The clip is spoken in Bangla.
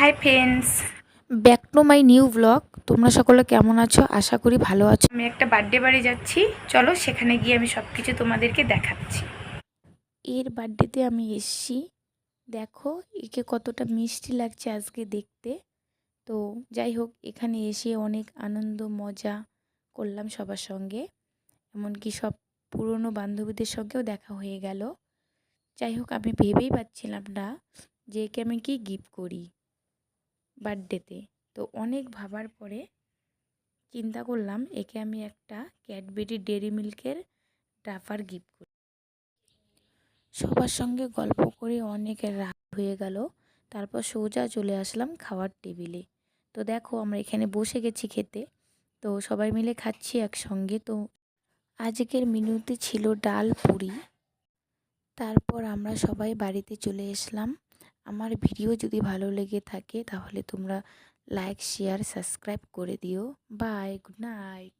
Hi friends back to my new blog তোমরা সকলে কেমন আছো? আশা করি ভালো আছো। আমি একটা বার্থডে বাড়ি যাচ্ছি। চলো সেখানে গিয়ে আমি সব কিছু তোমাদেরকে দেখাচ্ছি। এর বার্থডেতে আমি এসছি। দেখো একে কতটা মিষ্টি লাগছে আজকে দেখতে। তো যাই হোক এখানে এসে অনেক আনন্দ মজা করলাম সবার সঙ্গে। এমনকি সব পুরনো বান্ধবীদের সঙ্গেও দেখা হয়ে গেল। যাই হোক আমি ভেবেই পাচ্ছিলাম না যে একে আমি কি গিফট করি। বার্থডেতে। তো অনেক ভাবার পরে চিন্তা করলাম, একে আমি একটা ক্যাডবেরি ডেরি মিল্কের ডাফার গিফট করি। সবার সঙ্গে গল্প করে অনেক রাত হয়ে গেল। তারপর সোজা চলে আসলাম খাওয়ার টেবিলে। তো দেখো, আমরা এখানে বসে গেছি খেতে। তো সবাই মিলে খাচ্ছি একসঙ্গে। তো আজকের মেনুতে ছিল ডাল, পুরি। তারপর আমরা সবাই বাড়িতে চলে এসলাম আমার ভিডিও যদি ভালো লেগে থাকে তাহলে তোমরা লাইক, শেয়ার, সাবস্ক্রাইব করে দিও। Bye, good night.